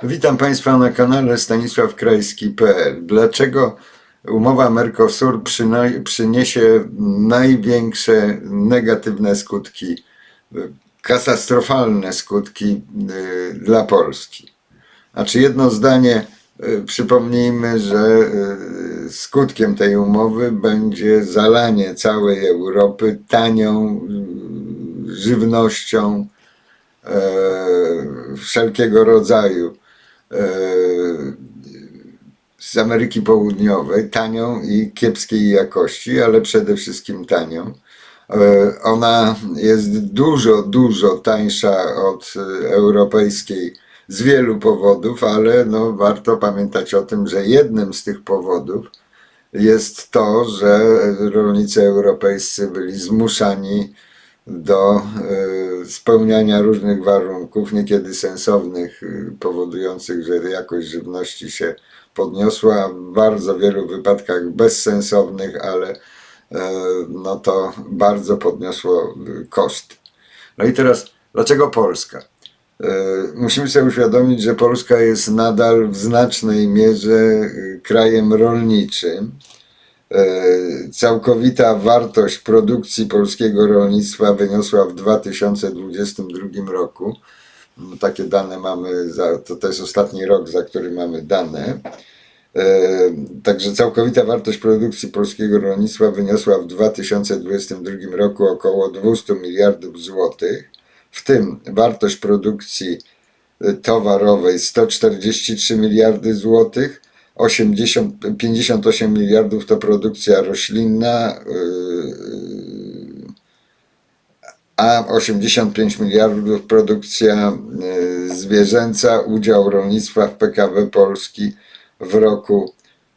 Witam Państwa na kanale stanisławkrajski.pl. Dlaczego umowa Mercosur przyniesie największe negatywne skutki, katastrofalne skutki y, dla Polski? Znaczy jedno zdanie, y, przypomnijmy, że y, skutkiem tej umowy będzie zalanie całej Europy tanią żywnością wszelkiego rodzaju z Ameryki Południowej, tanią i kiepskiej jakości, ale przede wszystkim tanią. E, Ona jest dużo, dużo tańsza od e, europejskiej z wielu powodów, ale no, warto pamiętać o tym, że jednym z tych powodów jest to, że rolnicy europejscy byli zmuszani do e, spełniania różnych warunków, niekiedy sensownych, e, powodujących, że jakość żywności się podniosła, w bardzo wielu wypadkach bezsensownych, ale e, no to bardzo podniosło koszty. No i teraz, dlaczego Polska? Musimy sobie uświadomić, że Polska jest nadal w znacznej mierze krajem rolniczym. E, Całkowita wartość produkcji polskiego rolnictwa wyniosła w 2022 roku. No, Takie dane mamy, za, to, to jest ostatni rok, za który mamy dane. E, Także całkowita wartość produkcji polskiego rolnictwa wyniosła w 2022 roku około 200 miliardów złotych, w tym wartość produkcji e, towarowej 143 miliardy złotych, 80, 58 miliardów to produkcja roślinna, yy, a 85 miliardów produkcja yy, zwierzęca. Udział rolnictwa w PKB Polski w roku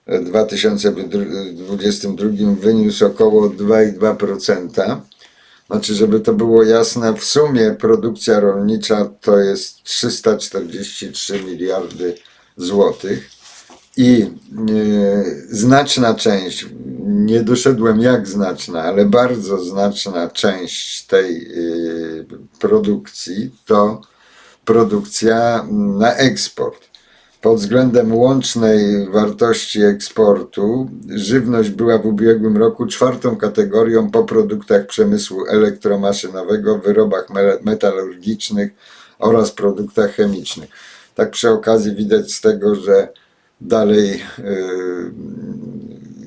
2022 wyniósł około 2,2%. Znaczy, żeby to było jasne, w sumie produkcja rolnicza to jest 343 miliardy złotych i e, znaczna część, nie doszedłem jak znaczna, ale bardzo znaczna część tej e, produkcji to produkcja na eksport. Pod względem łącznej wartości eksportu, żywność była w ubiegłym roku czwartą kategorią po produktach przemysłu elektromaszynowego, wyrobach me- metalurgicznych oraz produktach chemicznych. Tak przy okazji widać z tego, że dalej y,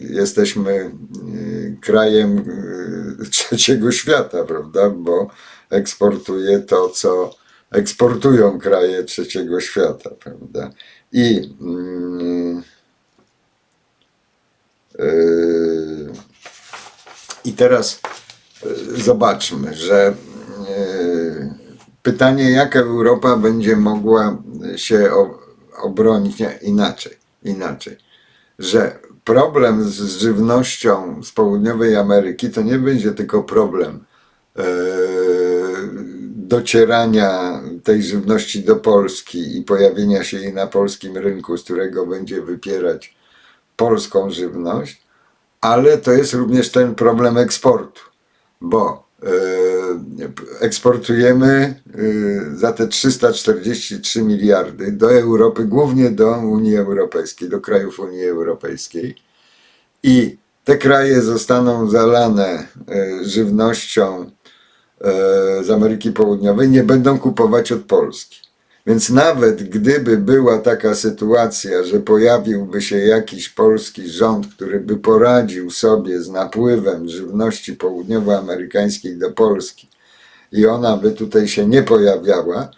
jesteśmy y, krajem y, trzeciego świata, prawda? Bo eksportuje to, co eksportują kraje trzeciego świata, prawda? I mm, i teraz zobaczmy, że pytanie, jak Europa będzie mogła się obronić inaczej, inaczej, że problem z żywnością z południowej Ameryki to nie będzie tylko problem e, docierania tej żywności do Polski i pojawienia się jej na polskim rynku, z którego będzie wypierać polską żywność, ale to jest również ten problem eksportu, bo eksportujemy e, za te 343 miliardy do Europy, głównie do Unii Europejskiej, do krajów Unii Europejskiej i te kraje zostaną zalane e, żywnością e, z Ameryki Południowej, nie będą kupować od Polski. Więc nawet gdyby była taka sytuacja, że pojawiłby się jakiś polski rząd, który by poradził sobie z napływem żywności południowoamerykańskiej do Polski i ona by tutaj się nie pojawiała,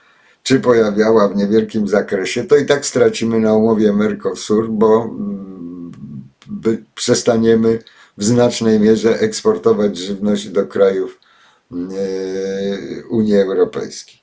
czy pojawiała w niewielkim zakresie, to i tak stracimy na umowie Mercosur, bo mm, przestaniemy w znacznej mierze eksportować żywność do krajów mm, e, Unii Europejskiej.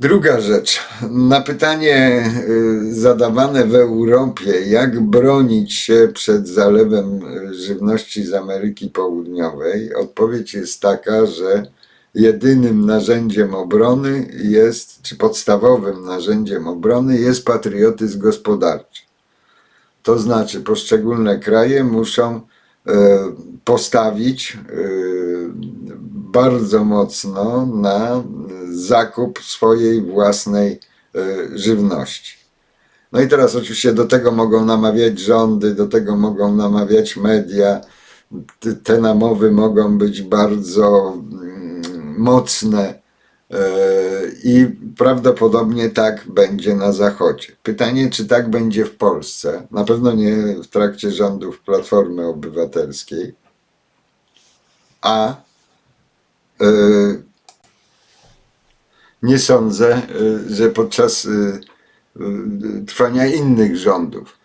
Druga rzecz. Na pytanie y, zadawane w Europie, jak bronić się przed zalewem y, żywności z Ameryki Południowej, odpowiedź jest taka, że jedynym narzędziem obrony jest, czy podstawowym narzędziem obrony jest patriotyzm gospodarczy. To znaczy, poszczególne kraje muszą e, postawić bardzo mocno na zakup swojej własnej e, żywności. No i teraz oczywiście do tego mogą namawiać rządy, do tego mogą namawiać media. Te- namowy mogą być bardzo mm, mocne e, i prawdopodobnie tak będzie na Zachodzie. Pytanie, czy tak będzie w Polsce? Na pewno nie w trakcie rządów Platformy Obywatelskiej, a e, nie sądzę, y, że podczas y, y, trwania innych rządów,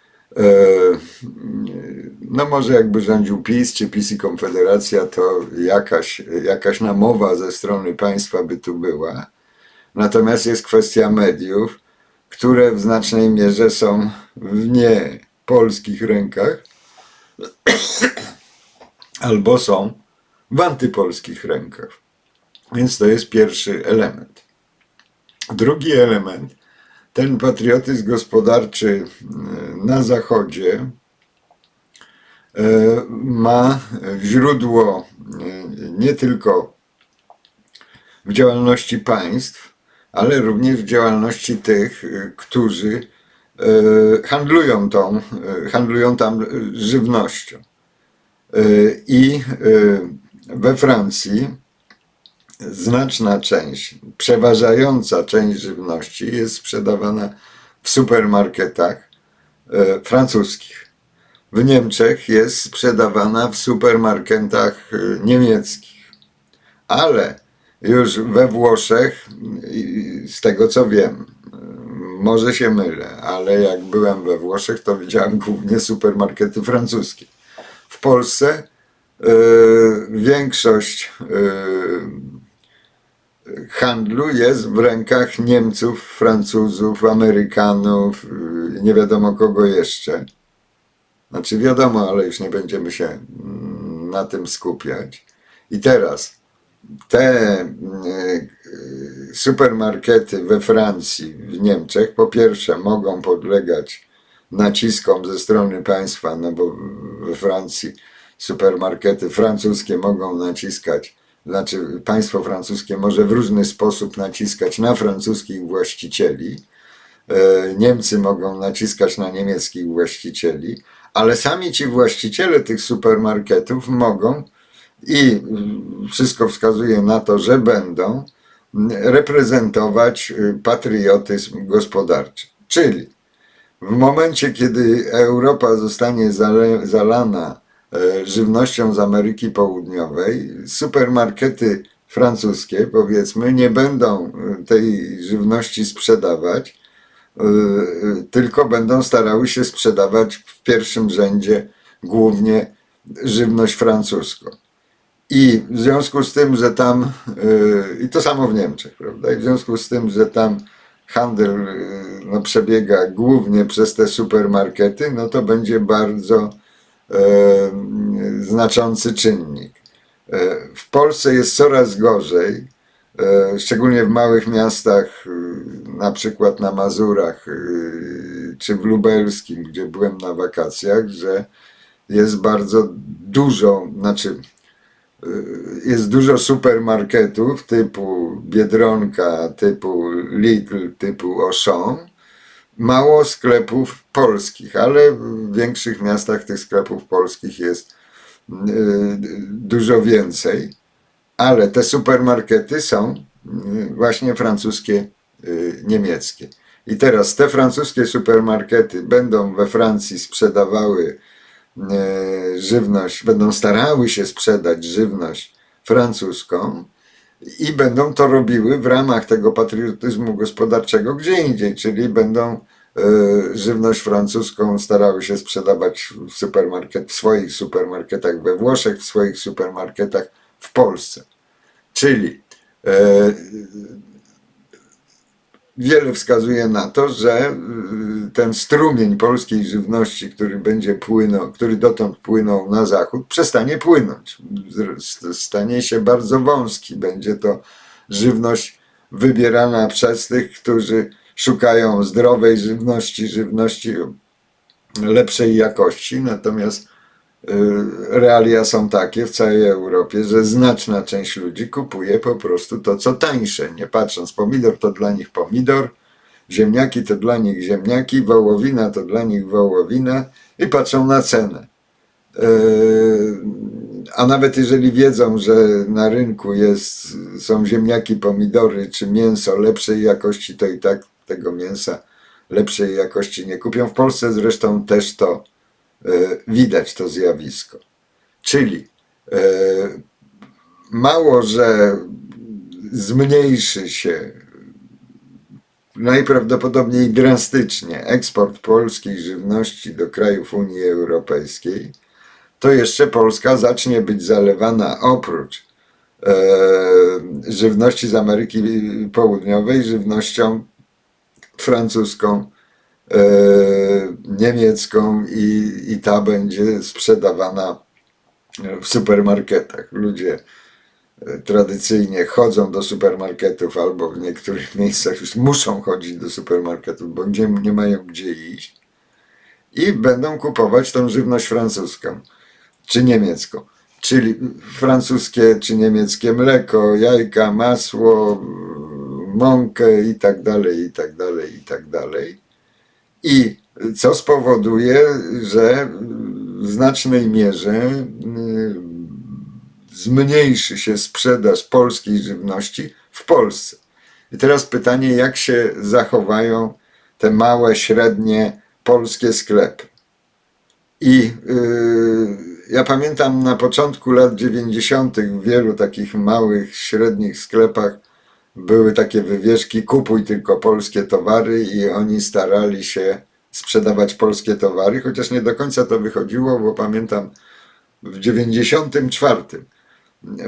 no może jakby rządził PiS czy PiS i Konfederacja, to jakaś, jakaś namowa ze strony państwa by tu była. Natomiast jest kwestia mediów, które w znacznej mierze są w nie polskich rękach albo są w antypolskich rękach. Więc to jest pierwszy element. Drugi element, ten patriotyzm gospodarczy e, na Zachodzie e, ma źródło e, nie tylko w działalności państw, ale również w działalności tych, którzy handlują, tą, handlują tam żywnością. I we Francji znaczna część, przeważająca część żywności jest sprzedawana w supermarketach e, francuskich. W Niemczech jest sprzedawana w supermarketach e, niemieckich. Ale już we Włoszech, z tego co wiem, e, może się mylę, ale jak byłem we Włoszech, to widziałem głównie supermarkety francuskie. W Polsce e, większość handlu jest w rękach Niemców, Francuzów, Amerykanów, yy, nie wiadomo kogo jeszcze. Znaczy wiadomo, ale już nie będziemy się mm, na tym skupiać. I teraz te yy, yy, supermarkety we Francji, w Niemczech, po pierwsze mogą podlegać naciskom ze strony państwa, no bo we Francji supermarkety francuskie mogą naciskać znaczy państwo francuskie może w różny sposób naciskać na francuskich właścicieli, e, Niemcy mogą naciskać na niemieckich właścicieli, ale sami ci właściciele tych supermarketów mogą i wszystko wskazuje na to, że będą reprezentować y, patriotyzm gospodarczy. Czyli w momencie, kiedy Europa zostanie zalana żywnością z Ameryki Południowej, supermarkety francuskie, powiedzmy, nie będą e, tej żywności sprzedawać, e, e, tylko będą starały się sprzedawać w pierwszym rzędzie głównie żywność francuską. I w związku z tym, że tam, i to samo w Niemczech, prawda? I w związku z tym, że tam handel no, przebiega głównie przez te supermarkety, no to będzie bardzo znaczący czynnik. Yy, W Polsce jest coraz gorzej, yy, szczególnie w małych miastach, na przykład na Mazurach czy w Lubelskim, gdzie byłem na wakacjach, że jest bardzo dużo, znaczy jest dużo supermarketów typu Biedronka, typu Lidl, typu Auchan. Mało sklepów polskich, ale w większych miastach tych sklepów polskich jest y, dużo więcej. Ale te supermarkety są y, właśnie francuskie, y, niemieckie. I teraz te francuskie supermarkety będą we Francji sprzedawały e, żywność, będą starały się sprzedać żywność francuską i będą to robiły w ramach tego patriotyzmu gospodarczego gdzie indziej, czyli będą e, żywność francuską starały się sprzedawać w, supermarket, w swoich supermarketach we Włoszech, w swoich supermarketach w Polsce. Czyli e, wiele wskazuje na to, że y, ten strumień polskiej żywności, który będzie płynął, który dotąd płynął na zachód, przestanie płynąć. Stanie się bardzo wąski. Będzie to żywność wybierana przez tych, którzy szukają zdrowej żywności, żywności lepszej jakości. Natomiast realia są takie w całej Europie, że znaczna część ludzi kupuje po prostu to, co tańsze, nie patrząc. Pomidor to dla nich pomidor, Ziemniaki to dla nich ziemniaki, wołowina to dla nich wołowina i patrzą na cenę. E, A nawet jeżeli wiedzą, że na rynku jest, są ziemniaki, pomidory czy mięso lepszej jakości, to i tak tego mięsa lepszej jakości nie kupią. W Polsce zresztą też to widać, to zjawisko. Czyli e, mało, że zmniejszy się najprawdopodobniej drastycznie eksport polskiej żywności do krajów Unii Europejskiej, to jeszcze Polska zacznie być zalewana oprócz e, żywności z Ameryki Południowej, żywnością francuską, e, niemiecką i, i ta będzie sprzedawana w supermarketach. Ludzie e, tradycyjnie chodzą do supermarketów albo w niektórych miejscach już muszą chodzić do supermarketów, bo gdzie, nie mają gdzie iść i będą kupować tą żywność francuską czy niemiecką. Czyli francuskie czy niemieckie mleko, jajka, masło, mąkę i tak dalej, i tak dalej, i tak dalej. I co spowoduje, że w znacznej mierze y, zmniejszy się sprzedaż polskiej żywności w Polsce. I teraz pytanie, jak się zachowają te małe, średnie polskie sklepy. I yy, ja pamiętam na początku lat 90. w wielu takich małych, średnich sklepach były takie wywieszki kupuj tylko polskie towary i oni starali się sprzedawać polskie towary, chociaż nie do końca to wychodziło, bo pamiętam w 94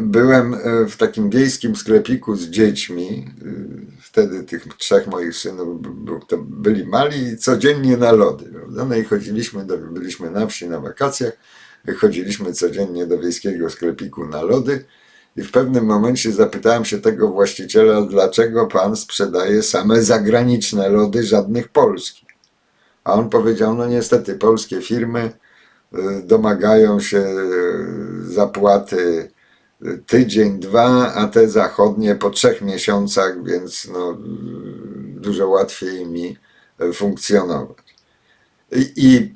byłem e, w takim wiejskim sklepiku z dziećmi. e, Wtedy tych trzech moich synów to byli mali i codziennie na lody. Prawda? No i chodziliśmy, do, byliśmy na wsi na wakacjach, chodziliśmy codziennie do wiejskiego sklepiku na lody. I w pewnym momencie zapytałem się tego właściciela, dlaczego pan sprzedaje same zagraniczne lody, żadnych polskich. A on powiedział, no niestety polskie firmy y, domagają się y, zapłaty y, tydzień, dwa, a te zachodnie po trzech miesiącach, więc no, dużo łatwiej mi funkcjonować. I, i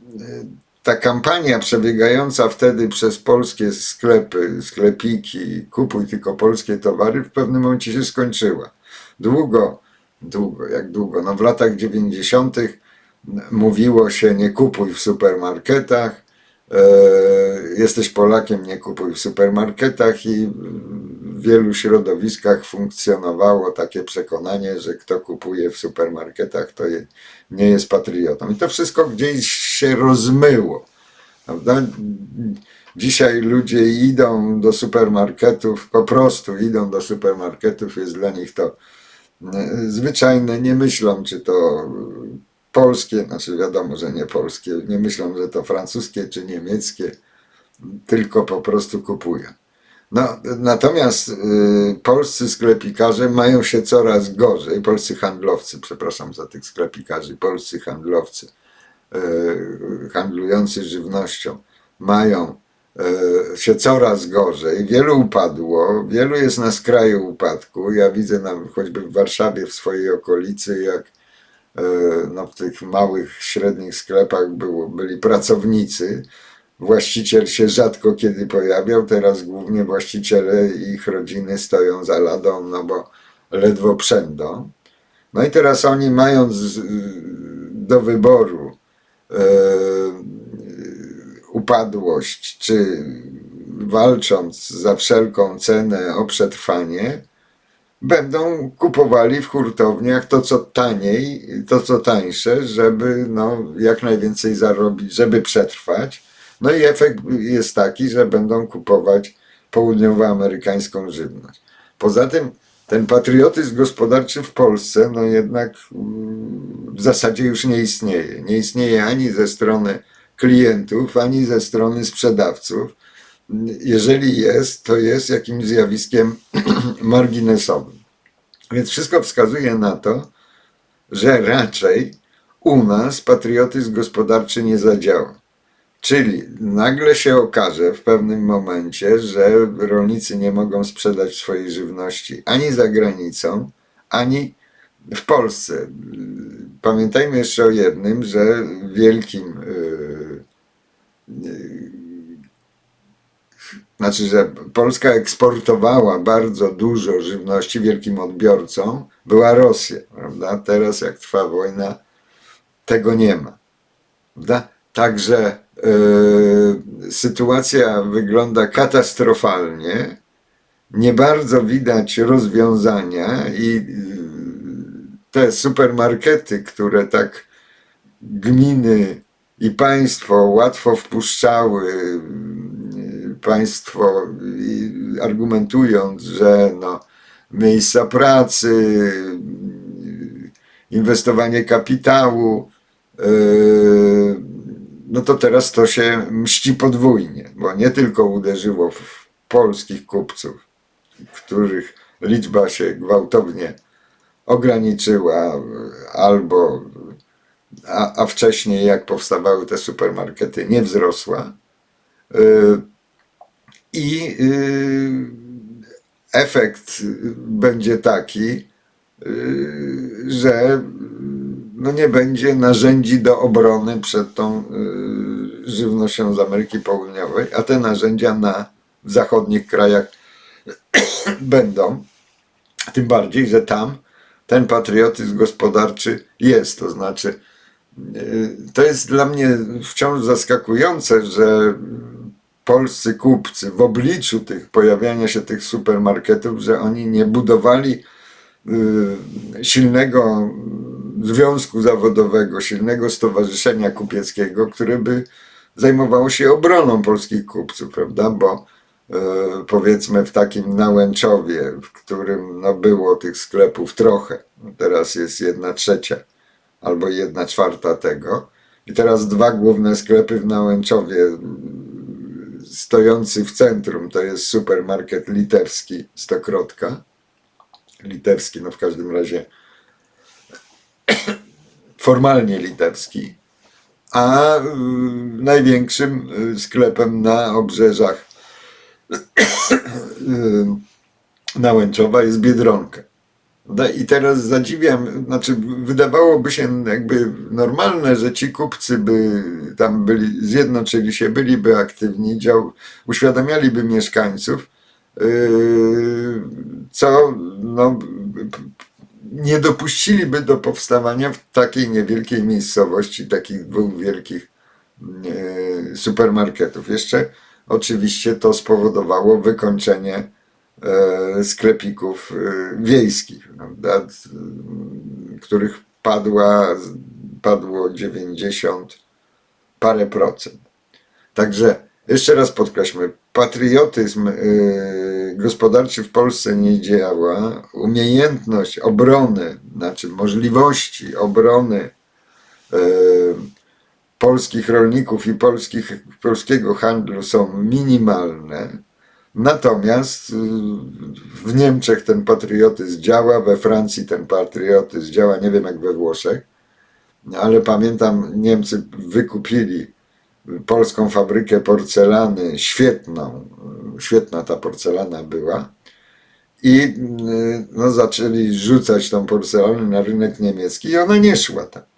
ta kampania przebiegająca wtedy przez polskie sklepy, sklepiki, kupuj tylko polskie towary, w pewnym momencie się skończyła. Długo, długo, jak długo? No w latach 90. mówiło się nie kupuj w supermarketach, e, jesteś Polakiem, nie kupuj w supermarketach i w wielu środowiskach funkcjonowało takie przekonanie, że kto kupuje w supermarketach, to nie jest patriotą. I to wszystko gdzieś się rozmyło. Prawda? Dzisiaj ludzie idą do supermarketów, po prostu idą do supermarketów, jest dla nich to e, zwyczajne, nie myślą, czy to polskie, znaczy wiadomo, że nie polskie, nie myślą, że to francuskie czy niemieckie, tylko po prostu kupują. No, natomiast y, polscy sklepikarze mają się coraz gorzej, polscy handlowcy, przepraszam za tych sklepikarzy, polscy handlowcy handlujący żywnością mają y, się coraz gorzej. Wielu upadło, wielu jest na skraju upadku. Ja widzę nam choćby w Warszawie, w swojej okolicy, jak e, no, w tych małych, średnich sklepach było, byli pracownicy. Właściciel się rzadko kiedy pojawiał, teraz głównie właściciele i ich rodziny stoją za ladą, no bo ledwo przędą. No i teraz oni mając do wyboru e, upadłość, czy walcząc za wszelką cenę o przetrwanie, będą kupowali w hurtowniach to, co taniej, to, co tańsze, żeby no, jak najwięcej zarobić, żeby przetrwać. No i efekt jest taki, że będą kupować południowoamerykańską żywność. Poza tym ten patriotyzm gospodarczy w Polsce no jednak zasadzie już nie istnieje. Nie istnieje ani ze strony klientów, ani ze strony sprzedawców. Jeżeli jest, to jest jakimś zjawiskiem marginesowym. Więc wszystko wskazuje na to, że raczej u nas patriotyzm gospodarczy nie zadziała. Czyli nagle się okaże w pewnym momencie, że rolnicy nie mogą sprzedać swojej żywności ani za granicą, ani w Polsce. Pamiętajmy jeszcze o jednym, że wielkim, y, znaczy, że Polska eksportowała bardzo dużo żywności wielkim odbiorcą, była Rosja, prawda? Teraz jak trwa wojna, tego nie ma. Prawda? Także y, sytuacja wygląda katastrofalnie. Nie bardzo widać rozwiązania i te supermarkety, które tak gminy i państwo łatwo wpuszczały, państwo argumentując, że no, miejsca pracy, inwestowanie kapitału, y, no to teraz to się mści podwójnie, bo nie tylko uderzyło w polskich kupców, których liczba się gwałtownie ograniczyła, albo a, a wcześniej jak powstawały te supermarkety nie wzrosła. Y, I y, efekt będzie taki, y, że no nie będzie narzędzi do obrony przed tą żywnością z Ameryki Południowej, a te narzędzia na w zachodnich krajach będą. Tym bardziej, że tam ten patriotyzm gospodarczy jest. To znaczy, y, to jest dla mnie wciąż zaskakujące, że polscy kupcy w obliczu tych pojawiania się tych supermarketów, że oni nie budowali y, silnego związku zawodowego, silnego stowarzyszenia kupieckiego, które by zajmowało się obroną polskich kupców, prawda? Bo powiedzmy w takim Nałęczowie, w którym no, było tych sklepów trochę, teraz jest jedna trzecia albo jedna czwarta tego. I teraz dwa główne sklepy w Nałęczowie mm, stojący w centrum to jest supermarket litewski Stokrotka. Litewski, no w każdym razie formalnie litewski, a y, największym y, sklepem na obrzeżach y, Nałęczowa jest Biedronka. I teraz zadziwiam, znaczy wydawałoby się jakby normalne, że ci kupcy by tam byli, zjednoczyli się, byliby aktywni, dział, uświadamialiby mieszkańców, yy, co no, nie dopuściliby do powstawania w takiej niewielkiej miejscowości takich dwóch wielkich e, supermarketów. Jeszcze oczywiście to spowodowało wykończenie e, sklepików e, wiejskich, prawda, których padła, padło 90 parę procent. Także jeszcze raz podkreślmy, patriotyzm y, gospodarczy w Polsce nie działa, umiejętność obrony, znaczy możliwości obrony polskich rolników i polskich, polskiego handlu są minimalne. Natomiast y, w Niemczech ten patriotyzm działa, we Francji ten patriotyzm działa, nie wiem jak we Włoszech, ale pamiętam, Niemcy wykupili polską fabrykę porcelany, świetną, świetna ta porcelana była. I y, no, zaczęli rzucać tą porcelanę na rynek niemiecki i ona nie szła tam.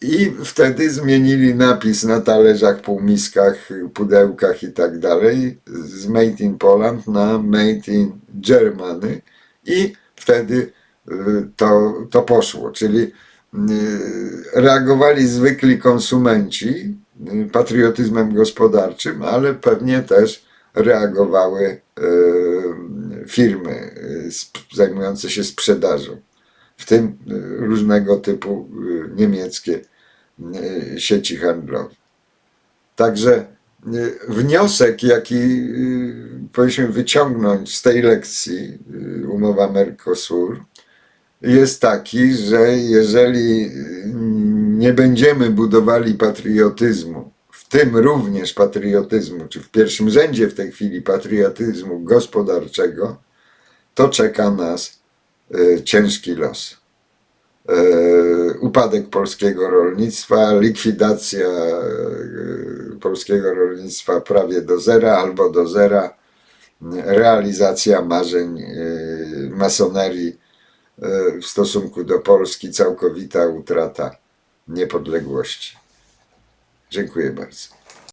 I wtedy zmienili napis na talerzach, półmiskach, pudełkach i tak dalej z Made in Poland na Made in Germany i wtedy y, to, to poszło. Czyli y, reagowali zwykli konsumenci, patriotyzmem gospodarczym, ale pewnie też reagowały firmy zajmujące się sprzedażą, w tym e, różnego typu niemieckie sieci handlowe. Także wniosek, jaki powinniśmy wyciągnąć z tej lekcji umowa Mercosur, jest taki, że jeżeli nie będziemy budowali patriotyzmu, w tym również patriotyzmu, czy w pierwszym rzędzie w tej chwili patriotyzmu gospodarczego, to czeka nas y, ciężki los. Y, upadek polskiego rolnictwa, likwidacja y, polskiego rolnictwa prawie do zera albo do zera, realizacja marzeń masonerii e, w stosunku do Polski całkowita utrata niepodległości. Dziękuję bardzo.